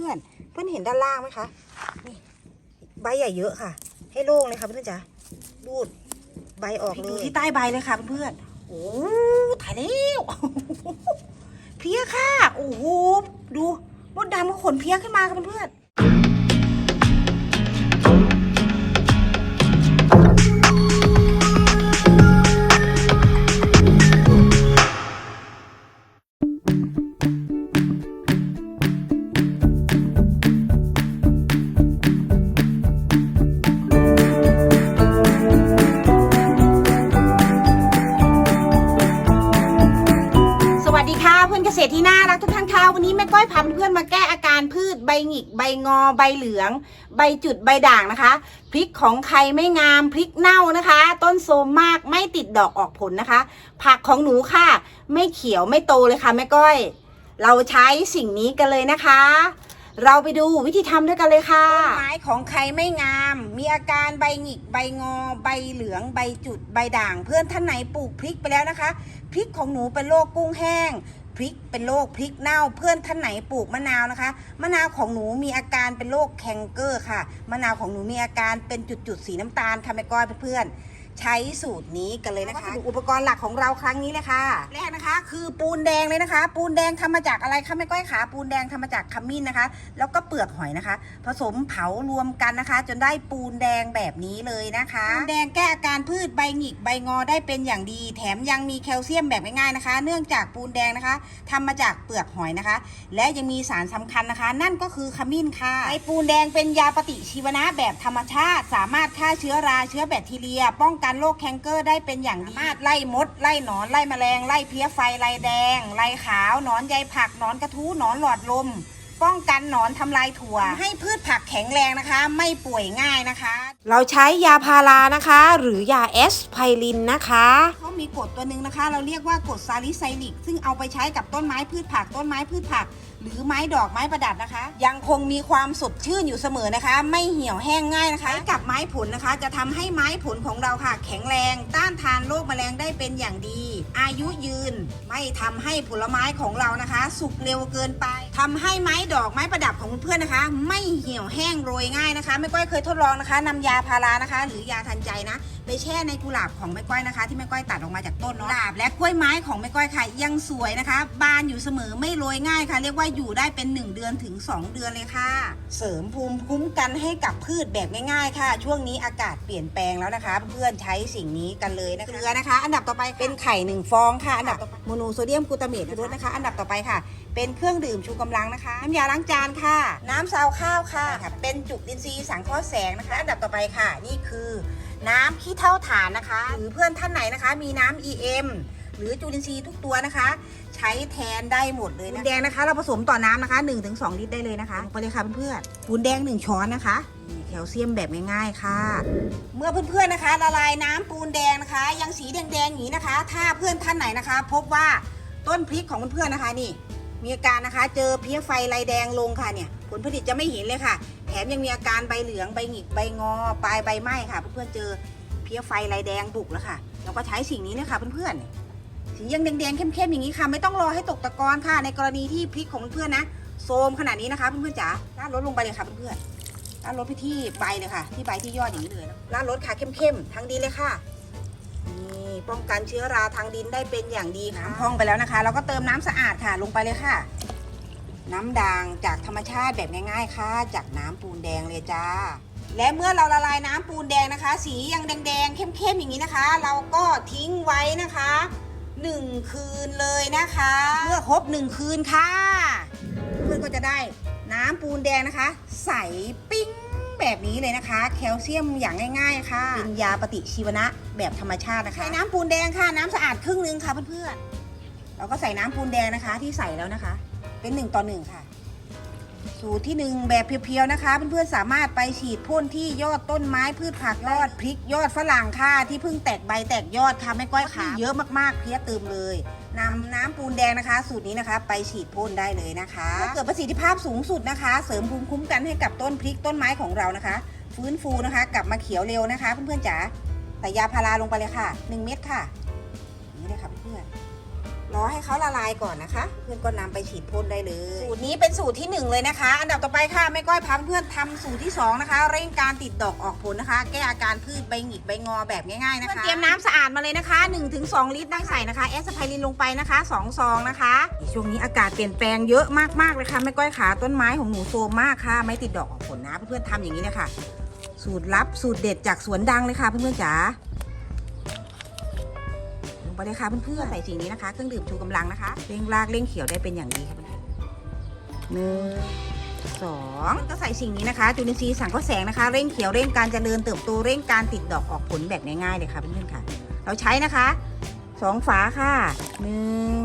เพื่อนๆ เพื่อนเห็นด้านล่างไหมคะ นี่ใบใหญ่เยอะค่ะ ให้โล่งเลยค่ะเพื่อนๆจ๋ารูดใบออกเลยดูที่ใต้ใบเลยค่ะเพื่อนๆ โอ้ถ่ายแล้วเพี้ยค่ะ โอ้โห ดูมดดำก็ขนเพี้ยขึ้นมาค่ะเพื่อนๆ กใบงอใบเหลือง ใบจุดใบด่างนะคะ พริกของใครไม่งามพริกเน่านะคะ ต้นโทรมมากไม่ติดดอกออกผลนะคะ ผักของหนูค่ะ ไม่เขียวไม่โตเลยค่ะแม่ก้อย เราใช้สิ่งนี้กันเลยนะคะ เราไปดูวิธีทำด้วยกันเลยค่ะต้นไม้ของใครไม่งาม มีอาการใบหงิกใบงอ ใบเหลือง ใบจุดใบด่าง เพื่อนท่านไหนปลูกพริกไปแล้วนะคะพริกของหนูเป็นโรคกุ้งแห้ง พริกเป็นโรคพริกเน่า เพื่อนท่านไหนปลูกมะนาวนะคะ มะนาวของหนูมีอาการเป็นโรคแคนเกอร์ค่ะ มะนาวของหนูมีอาการเป็นจุดๆสีน้ำตาลค่ะแม่ก้อยเพื่อนๆ ใช้สูตรนี้กันเลยนะคะอุปกรณ์หลักของเราครั้งนี้เลยค่ะ แรกนะคะ คือปูนแดงเลยนะคะ ปูนแดงทำมาจากอะไรคะแม่ก้อยขาปูนแดงทำมาจากขมิ้นนะคะ แล้วก็เปลือกหอยนะคะ ผสมเผารวมกันนะคะ จนได้ปูนแดงแบบนี้เลยนะคะปูนแดงแก้อาการพืชใบหงิกใบงอได้เป็นอย่างดี แถมยังมีแคลเซียมแบบง่ายๆนะคะ เนื่องจากปูนแดงนะคะทำมาจากเปลือกหอยนะคะ และยังมีสารสำคัญนะคะ นั่นก็คือขมิ้นค่ะไอปูนแดงเป็นยาปฏิชีวนะแบบธรรมชาติ สามารถฆ่าเชื้อราเชื้อแบคทีเรีย ป้องกันโรคแคนเกอร์ได้เป็นอย่างดีสามารถไล่มด ไล่หนอน ไล่แมลง ไล่เพี้ยไฟ ไล่แดง ไล่ขาว หนอนใยผัก หนอนกระทู้ หนอนหลอดลม ป้องกันหนอนทำลายถั่ว ให้พืชผักแข็งแรงนะคะ ไม่ป่วยง่ายนะคะ เราใช้ยาพารานะคะ หรือยาแอสไพรินนะคะเขามีกรดตัวหนึ่งนะคะ เราเรียกว่ากรดซาลิไซลิก ซึ่งเอาไปใช้กับต้นไม้พืชผักต้นไม้พืชผัก หรือไม้ดอกไม้ประดับนะคะ ยังคงมีความสดชื่นอยู่เสมอนะคะ ไม่เหี่ยวแห้งง่ายนะคะใช้กับไม้ผลนะคะ จะทำให้ไม้ผลของเราค่ะ แข็งแรง ต้านทานโรคแมลงได้เป็นอย่างดี อายุยืนไม่ทำให้ผลไม้ของเรานะคะ สุกเร็วเกินไปทำให้ไม้ดอกไม้ประดับของเพื่อนนะคะ ไม่เหี่ยวแห้งโรยง่ายนะคะ ไม่ก้อยเคยทดลองนะคะนำยาพารานะคะ หรือยาทันใจนะ ไปแช่ในกุหลาบของแม่ก้อยนะคะ ที่แม่ก้อยตัดออกมาจากต้นเนาะกุหลาบและกล้วยไม้ของแม่ก้อยค่ะยังสวยนะคะ บานอยู่เสมอไม่โรยง่ายค่ะ เรียกว่าอยู่ได้เป็น 1 เดือนถึง 2 เดือนเลยค่ะ เสริมภูมิคุ้มกันให้กับพืชแบบง่ายๆ ค่ะ ช่วงนี้อากาศเปลี่ยนแปลงแล้วนะคะ เพื่อนใช้สิ่งนี้กันเลยนะคะเกลือนะคะ อันดับต่อไปเป็นไข่หนึ่งฟองค่ะอันดับโมโนโซเดียมกลูตาเมตนะคะ อันดับต่อไปค่ะ เป็นเครื่องดื่มชูกำลังนะคะน้ำยาล้างจานค่ะ น้ำซาวข้าวค่ะ เป็นจุลินทรีสังเคราะห์แสงนะคะ อันดับต่อไปค่ะ นี่คือ น้ำขี้เท่าฐานนะคะ หรือเพื่อนท่านไหนนะคะ มีน้ำ EM หรือจุลินทรีย์ทุกตัวนะคะ ใช้แทนได้หมดเลยนะปูนแดงนะคะ เราผสมต่อน้ำนะคะ 1-2 ลิตรได้เลยนะคะลงไปเลยค่ะเพื่อนๆปูนแดง 1 ช้อนนะคะนี่แคลเซียมแบบง่ายๆค่ะ เมื่อเพื่อนๆนะคะ ละลายน้ำปูนแดงนะคะ ยังสีแดงๆอย่างนี้นะคะ ถ้าเพื่อนท่านไหนนะคะ พบว่าต้นพริกของเพื่อนๆนะคะนี่ มีอาการนะคะ เจอเพี้ยไฟลายแดงลงค่ะเนี่ย ผลผลิตจะไม่เห็นเลยค่ะ แถมยังมีอาการใบเหลืองใบหงิกใบงอ ปลายใบไหม้ค่ะ เพื่อนๆเจอเพี้ยไฟลายแดงบุกแล้วค่ะ เราก็ใช้สิ่งนี้เนี่ยค่ะเพื่อนๆสียังแดงๆเข้มๆอย่างนี้ค่ะ ไม่ต้องรอให้ตกตะกอนค่ะ ในกรณีที่พริกของเพื่อนๆนะโซมขนาดนี้นะคะเพื่อนๆจ๋าลาดรถลงไปเลยค่ะเพื่อนๆลาดรถไปที่ใบเลยค่ะ ที่ใบที่ยอดอย่างนี้เลยลาดรถค่ะเข้มๆทั้งดีเลยค่ะนี่ ป้องกันเชื้อราทางดินได้เป็นอย่างดีค่ะน้ำพองไปแล้วนะคะ เราก็เติมน้ำสะอาดค่ะ ลงไปเลยค่ะ น้ำด่างจากธรรมชาติแบบง่ายๆค่ะ จากน้ำปูนแดงเลยจ้า และเมื่อเราละลายน้ำปูนแดงนะคะ สียังแดงๆเข้มๆอย่างนี้นะคะ เราก็ทิ้งไว้นะคะหนึ่งคืนเลยนะคะ เมื่อครบหนึ่งคืนค่ะ เพื่อนก็จะได้น้ำปูนแดงนะคะ ใสปิ้ง แบบนี้เลยนะคะ แคลเซียมอย่างง่าย ๆ ค่ะเป็นยาปฏิชีวนะแบบธรรมชาตินะคะใช้น้ำปูนแดงค่ะ น้ำสะอาดครึ่งหนึงค่ะเพื่อนๆเราก็ใส่น้ำปูนแดงนะคะที่ใส่แล้วนะคะ เป็นหนึ่งต่อหนึ่งค่ะ สูตรที่หนึ่งแบบเพียวๆนะคะ เพื่อนๆสามารถไปฉีดพ่นที่ยอดต้นไม้พืชผักยอดพริกยอดฝรั่งค่ะที่เพิ่งแตกใบแตกยอดค่ะไม่ก้อยขาเยอะมากๆเพี้ยตืมเลย นำน้ำปูนแดงนะคะ สูตรนี้นะคะ ไปฉีดพ่นได้เลยนะคะเพื่อเกิดประสิทธิภาพสูงสุดนะคะ เสริมภูมิคุ้มกันให้กับต้นพริกต้นไม้ของเรานะคะ ฟื้นฟูนะคะ กลับมาเขียวเร็วนะคะ เพื่อนๆจ๋าใส่ยาพาราลงไปเลยค่ะ 1 เม็ดค่ะ รอให้เขาละลายก่อนนะคะเพื่อนก็นำไปฉีดพ่นได้เลย สูตรนี้เป็นสูตรที่หนึ่งเลยนะคะ อันดับต่อไปค่ะแม่ก้อยพาเพื่อนทำสูตรที่สองนะคะ เร่งการติดดอกออกผลนะคะ แก้อาการพืชใบหงิกใบงอแบบง่ายๆนะคะเตรียมน้ำสะอาดมาเลยนะคะ 1-2 ลิตรนั่งใส่นะคะแอสไพรินลงไปนะคะ2ซองนะคะช่วงนี้อากาศเปลี่ยนแปลงเยอะมากๆเลยค่ะแม่ก้อยขาต้นไม้ของหนูโซมมากค่ะ ไม่ติดดอกออกผลนะเพื่อนๆทำอย่างนี้เลยค่ะ สูตรลับสูตรเด็ดจากสวนดังเลยค่ะเพื่อนๆจ๋าลง ไปเลยค่ะเพื่อนๆใส่สิ่งนี้นะคะเครื่องดื่มชูกำลังนะคะเร่งรากเร่งเขียวได้เป็นอย่างดีค่ะเพื่อนๆหนึ่งสองก็ใส่สิ่งนี้นะคะ จุลินทรีย์สังเคราะห์แสงนะคะ เร่งเขียวเร่งการเจริญเติบโตเร่งการติดดอกออกผลแบบง่ายๆเลยค่ะเพื่อนๆค่ะ เราใช้นะคะสองฝาค่ะหนึ่ง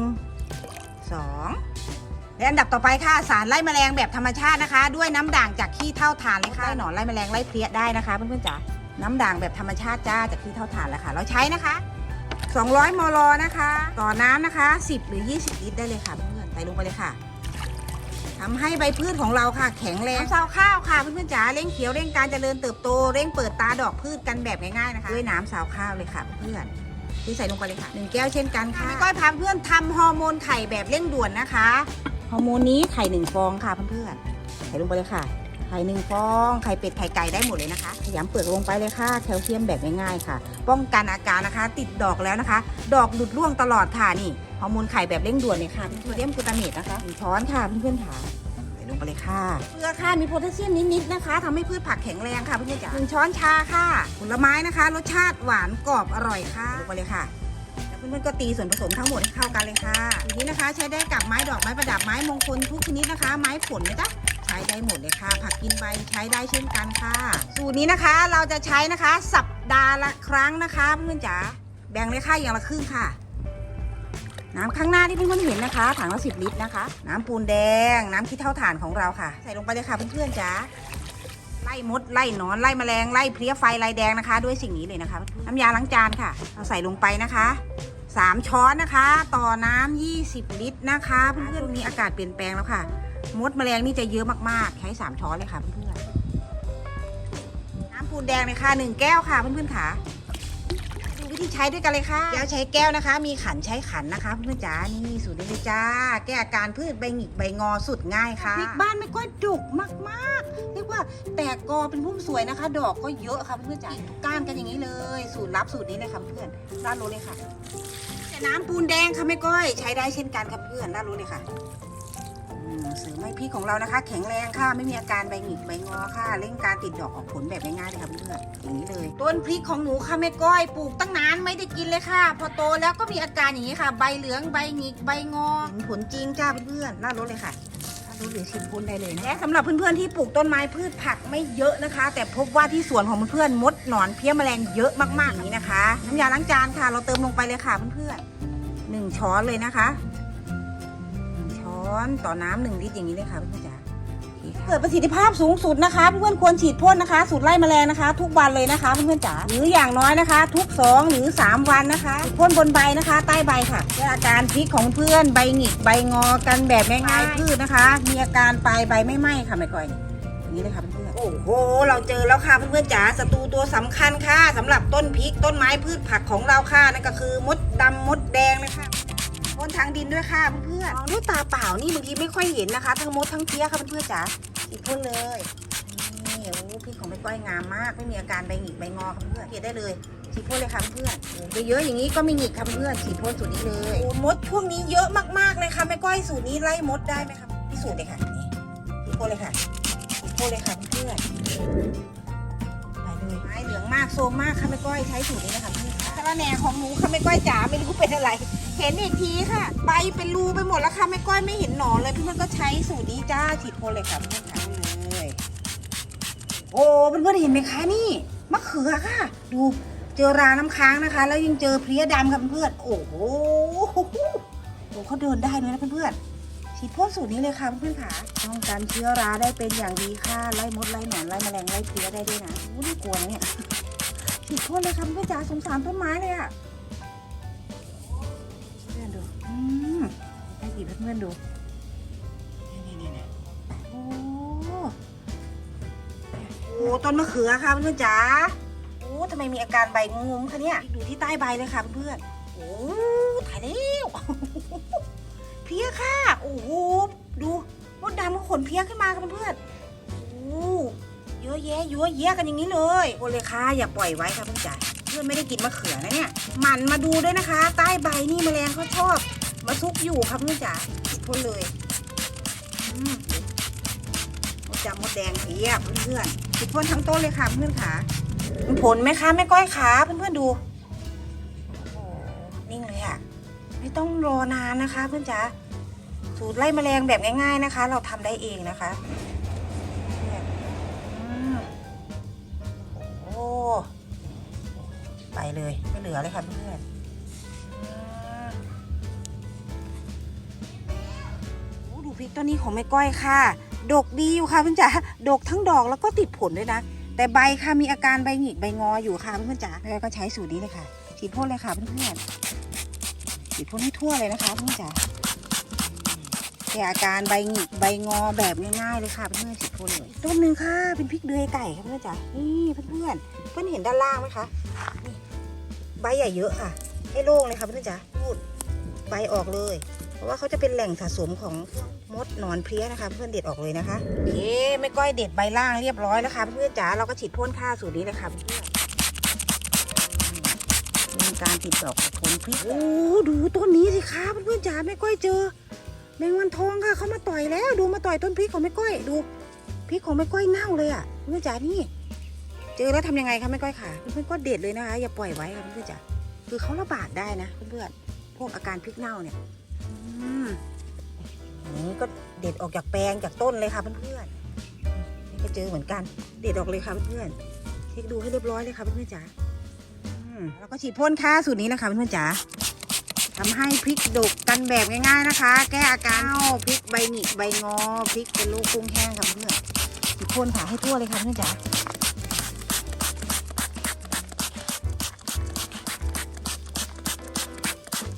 สองและอันดับต่อไปค่ะสารไล่แมลงแบบธรรมชาตินะคะ ด้วยน้ำด่างจากขี้เท่าฐานเลยค่ะไล่หนอนไล่แมลงไล่เพลี้ยได้นะคะเพื่อนๆจ๋าน้ำด่างแบบธรรมชาติจ้าจากขี้เท่าฐานแหละค่ะ เราใช้นะคะ 200 มลนะคะ ต่อน้ำนะคะ 10 หรือ 20 ลิตรได้เลยค่ะเพื่อนๆใส่ลงไปเลยค่ะทำให้ใบพืชของเราค่ะ แข็งแรงน้ำซาวข้าวค่ะเพื่อนๆจ๋าเร่งเขียวเร่งการเจริญเติบโตเร่งเปิดตาดอกพืชกันแบบง่ายๆนะคะด้วยน้ำซาวข้าวเลยค่ะเพื่อนที่ใส่ลงไปเลยค่ะหนึ่งแก้วเช่นกันค่ะก้อยพาเพื่อนทำฮอร์โมนไข่แบบเร่งด่วนนะคะฮอร์โมนนี้ไข่หนึ่งฟองค่ะเพื่อนๆใส่ลงไปเลยค่ะไข่หนึ่งฟอง ไข่เป็ด ไข่ไก่ได้หมดเลยนะคะ ขยำเปลือกลงไปเลยค่ะ แคลเซียมแบบง่ายๆค่ะ ป้องกันอาการนะคะ ติดดอกแล้วนะคะ ดอกหลุดร่วงตลอดค่ะนี่ ฮอร์โมนไข่แบบเร่งด่วนเนี่ยค่ะโซเดียมกลูตาเมตนะคะหนึ่งช้อนค่ะเพื่อนๆค่ะใส่ลงไปเลยค่ะ เกลือค่ะ มีโพแทสเซียมนิดๆนะคะทำให้พืชผักแข็งแรงค่ะเพื่อนๆจ๋าหนึ่งช้อนชาค่ะ ผลไม้นะคะ รสชาติหวานกรอบอร่อยค่ะลงไปเลยค่ะแล้วเพื่อนๆก็ตีส่วนผสมทั้งหมดให้เข้ากันเลยค่ะทีนี้นะคะ ใช้ได้กับไม้ดอกไม้ประดับไม้มงคลทุกชนิดนะคะ ไม้ผลนะจ๊ะ ช้ได้หมดเลยค่ะ ผักกินใบใช้ได้เช่นกันค่ะ สูตรนี้นะคะเราจะใช้นะคะ สัปดาห์ละครั้งนะคะเพื่อนๆจ๋าแบ่งเลยค่ะอย่างละครึ่งค่ะ น้ำข้างหน้าที่เพื่อนๆเห็นนะคะ ถังละสิบลิตรนะคะ น้ำปูนแดง น้ำขี้เท่าถ่านของเราค่ะ ใส่ลงไปเลยค่ะเพื่อนๆจ๋าไล่มดไล่หนอนไล่แมลงไล่เพลี้ยไฟลายแดงนะคะ ด้วยสิ่งนี้เลยนะคะน้ำยาล้างจานค่ะเราใส่ลงไปนะคะสามช้อนนะคะ ต่อน้ำ20 ลิตรนะคะ เพื่อนๆช่วงนี้อากาศเปลี่ยนแปลงแล้วค่ะ มดแมลงนี่จะเยอะมากๆ ใช้3ช้อนเลยค่ะเพื่อนๆน้ำปูนแดงเลยค่ะ1แก้วค่ะเพื่อนๆค่ะดูวิธีใช้ด้วยกันเลยค่ะแก้วใช้แก้วนะคะ มีขันใช้ขันนะคะเพื่อนๆจ๋านี่สูตรนี้เลยจ้า แก้อาการพืชใบหงิกใบงอสุดง่ายค่ะพริกบ้านไม่ก็ดุกมากๆเรียกว่าแตกกอเป็นพุ่มสวยนะคะ ดอกก็เยอะค่ะเพื่อนๆจ๋าก้านกันอย่างนี้เลย สูตรลับสูตรนี้เลยค่ะเพื่อนราดโรยเลยค่ะแต่น้ำปูนแดงค่ะแม่ก้อยใช้ได้เช่นกันค่ะเพื่อนราดโรยเลยค่ะ เสริมให้พริกของเรานะคะ แข็งแรงค่ะไม่มีอาการใบหงิกใบงอค่ะเร่งการติดดอกออกผลแบบง่ายๆเลยค่ะเพื่อนๆอย่างนี้เลย ต้นพริกของหนูค่ะแม่ก้อยปลูกตั้งนานไม่ได้กินเลยค่ะ พอโตแล้วก็มีอาการอย่างนี้ค่ะ ใบเหลืองใบหงิกใบงอเห็นผลจริงจ้าเพื่อนๆน่ารถเลยค่ะน่ารถหรือชิมพ่นได้เลยนะและสำหรับเพื่อนๆที่ปลูกต้นไม้พืชผักไม่เยอะนะคะ แต่พบว่าที่สวนของเพื่อนๆมดหนอนเพี้ยแมลงเยอะมากๆอย่างนี้นะคะน้ำยาล้างจานค่ะ เราเติมลงไปเลยค่ะเพื่อนๆหนึ่งช้อนเลยนะคะ อนต่อน้ำหนึ่งลิตรอย่างนี้เลยค่ะเพื่อนๆจ๋าโอเคค่ะเกิดประสิทธิภาพสูงสุดนะคะ เพื่อนๆควรฉีดพ่นนะคะสูตรไล่แมลงนะคะ ทุกวันเลยนะคะเพื่อนๆจ๋าหรืออย่างน้อยนะคะ ทุก 2 หรือ 3 วันนะคะฉีดพ่นบนใบนะคะ ใต้ใบค่ะแก้อาการพริกของเพื่อนใบหงิกใบงอกันแบบง่ายๆพืชนะคะ มีอาการปลายใบไม่ไหม้ค่ะไม่ก่อยนี่อย่างนี้เลยค่ะเพื่อนๆโอ้โห เราเจอแล้วค่ะเพื่อนๆจ๋าศัตรูตัวสำคัญค่ะสำหรับต้นพริกต้นไม้พืชผักของเราค่ะนั่นก็คือมดดำมดแดงเลยค่ะพ่ นทางดินด้วยค่ะเพื่อนๆมองด้วยตาเปล่านี่บางทีไม่ค่อยเห็นนะคะ ทั้งมดทั้งเพี้ยค่ะเพื่อนๆจ๋าฉีดพ่นเลยนี่โอ้พริกของแม่ก้อยงามมาก ไม่มีอาการใบหงิกใบงอค่ะเพื่อนๆฉีดได้เลยฉีดพ่นเลยค่ะเพื่อนๆโอ้เยอะๆอย่างนี้ก็ไม่หงิกค่ะเพื่อนๆฉีดพ่นสูตรนี้เลยโอ้มดช่วงนี้เยอะมากๆเลยค่ะแม่ก้อยสูตรนี้ไล่มดได้ไหมคะพี่สูตรเลยค่ะนี่ฉีดพ่นเลยค่ะฉีดพ่นเลยค่ะเพื่อนๆไปเลยไม้เหลืองมากโซมมากค่ะแม่ก้อยใช้สูตรนี้นะคะเพื่อนๆสาระแหน่ของหนูค่ะแม่ก้อยจ๋าไม่รู้เป็นอะไร เห็นอีกทีค่ะ ใบเป็นรูไปหมดแล้วค่ะแม่ก้อยไม่เห็นหนอนเลยเพื่อนๆก็ใช้สูตรนี้จ้าฉีดพ่นเลยค่ะเพื่อนๆค่ะเลย โอ้เพื่อนๆเห็นไหมคะนี่มะเขือค่ะ ดูเจอราน้ำค้างนะคะ แล้วยังเจอเพลี้ยดำค่ะเพื่อนๆโอ้โหโอ้เขาเดินได้ด้วยนะเพื่อนๆฉีดพ่นสูตรนี้เลยค่ะเพื่อนๆค่ะป้องกันเชื้อราได้เป็นอย่างดีค่ะไล่มดไล่หนอนไล่แมลงไล่เพลี้ยได้ด้วยนะโอ้ไม่กลัวเนี่ยฉีดพ่นเลยค่ะเพื่อนๆจ๋าสงสารต้นไม้เลยอะเพื่อนดูอืม ให้หยิบให้เพื่อนๆดูนี่นี่นี่โอ้โอ้ต้นมะเขือค่ะเพื่อนๆจ๋าโอ้ทำไมมีอาการใบงุ้มคะเนี่ยดูที่ใต้ใบเลยค่ะเพื่อนๆโอ้ไถายแล้วเพี้ยค่ะโอ้โหดูมดดำก็ขนเพี้ยขึ้นมาค่ะเพื่อนๆโอ้เยอะแยะเยอะแยะกันอย่างนี้เลยโอเลยค่ะอย่าปล่อยไว้ค่ะเพื่อนจ๋าเพื่อนไม่ได้กินมะเขือนะเนี่ยหมันมาดูด้วยนะคะ ใต้ใบนี่แมลงเขาชอบ มาซุกอยู่ครับเพื่อนจ๋าพ่นเลยอืมมดดำมดแดงเพี้ยเพื่อนๆติดพ่นทั้งต้นเลยค่ะเพื่อนขาผลไหมคะแม่ก้อยขาเพื่อนๆดูโอ้นิ่งเลยอะไม่ต้องรอนานนะคะ เพื่อนจ๋าสูตรไล่แมลงแบบง่ายๆนะคะ เราทำได้เองนะคะโอ้ไปเลยไม่เหลือเลยค่ะเพื่อน ริกต้นนี้ของแม่ก้อยค่ะ ดกดีอยู่ค่ะเพื่อนจ๋าดกทั้งดอกแล้วก็ติดผลด้วยนะ แต่ใบค่ะมีอาการใบหงิกใบงออยู่ค่ะเพื่อนจ๋าแล้วก็ใช้สูตรนี้เลยค่ะ ฉีดพ่นเลยค่ะเพื่อนๆฉีดพ่นให้ทั่วเลยนะคะเพื่อนจ๋าแก้อาการใบหงิกใบงอแบบง่ายๆเลยค่ะเพื่อนๆฉีดพ่นเลยต้นหนึ่งค่ะเป็นพริกเดือยไก่ค่ะเพื่อนจ๋านี่เพื่อนๆเพื่อนเห็นด้านล่างไหมคะใบใหญ่เยอะค่ะ ให้โล่งเลยค่ะเพื่อนจ๋าพูดใบออกเลย ราะว่าเขาจะเป็นแหล่งสะสมของมดหนอนเพลี้ยนะคะเพื่อนเด็ดออกเลยนะคะโอเคไม่ก้อยเด็ดใบล่างเรียบร้อยแล้วค่ะเพื่อนจ๋าเราก็ฉีดพ่นค่าสูตรนี้เลยค่ะเพื่อนมีการติดดอกผลพริกโอ้ดูต้นนี้สิคะเพื่อนจ๋าแม่ก้อยเจอแมงวันทองค่ะเขามาต่อยแล้วดูมาต่อยต้นพริกของแม่ก้อยดูพริกของแม่ก้อยเน่าเลยอะเพื่อนจ๋านี่ เจอแล้วทำยังไงคะแม่ก้อยค่ะเพื่อนก็เด็ดเลยนะคะอย่าปล่อยไว้ค่ะเพื่อนจ๋าคือเขาระบาดได้นะเพื่อนๆพวกอาการพริกเน่าเนี่ย นนี้ก็เด็ดออกจากแปลงจากต้นเลยค่ะเพื่อนๆนี่ก็เจอเหมือนกัน เด็ดออกเลยค่ะเพื่อนๆเช็คดูให้เรียบร้อยเลยค่ะเพื่อนๆจ๋าแล้วก็ฉีดพ่นค่าสูตรนี้นะคะเพื่อนๆจ๋าทำให้พริกดกกันแบบง่ายๆนะคะ แก้อาการเน่าพริกใบหงิกใบงอพริกเป็นลูกกุ้งแห้งค่ะเพื่อนฉีดพ่นค่ะให้ทั่วเลยค่ะเพื่อนๆจ๋า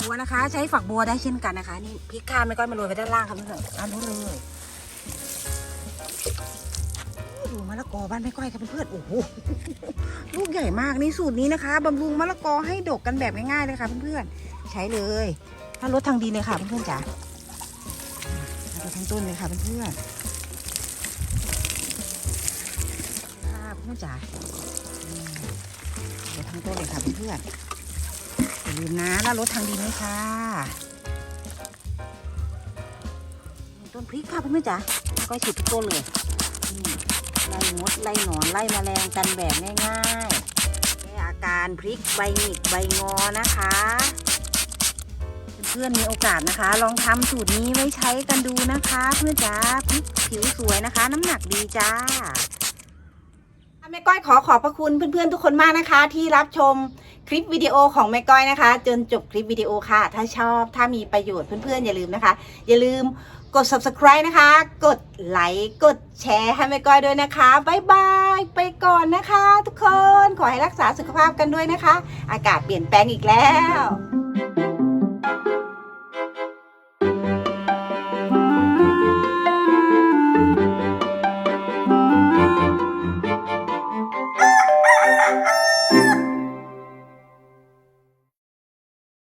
บัวนะคะ ใช้ฝักบัวได้เช่นกันนะคะ นี่พริกข้ามไม่ก้อยมาโรยไว้ด้านล่างครับเพื่อนๆอันนู้นเลยดูมะละกอบ้านไม่ก้อยครับเพื่อนๆโอ้โหลูกใหญ่มากนี่สูตรนี้นะคะบำรุงมะละกอให้ดกกันแบบง่ายๆเลยค่ะเพื่อนๆใช้เลย ถ้ารถทางดินเลยค่ะเพื่อนๆจ๋าเอาไปทั้งต้นเลยค่ะเพื่อนๆค่ะเพื่อนๆจ๋าเอาไปทั้งต้นเลยค่ะเพื่อนๆ อย่าลืมนะแล้วรถทางดินไหมค่ะต้นพริกค่ะเพื่อนๆจ๋าก็ฉีดทุกต้นเลยไล่มดไล่หนอนไล่แมลงกันแบบง่ายๆแก้อาการพริกใบหงิกใบงอนะคะ เพื่อนๆมีโอกาสนะคะ ลองทำสูตรนี้ไว้ใช้กันดูนะคะ เพื่อนจ๋าพริกผิวสวยนะคะ น้ำหนักดีจ้า แม่ก้อยขอขอบพระคุณเพื่อนๆทุกคนมากนะคะ ที่รับชมคลิปวิดีโอของแม่ก้อยนะคะ จนจบคลิปวิดีโอค่ะ ถ้าชอบถ้ามีประโยชน์เพื่อนๆอย่าลืมนะคะ อย่าลืมกด subscribe นะคะ กดไลค์กดแชร์ให้แม่ก้อยด้วยนะคะบายบายไปก่อนนะคะ ทุกคนขอให้รักษาสุขภาพกันด้วยนะคะ อากาศเปลี่ยนแปลงอีกแล้ว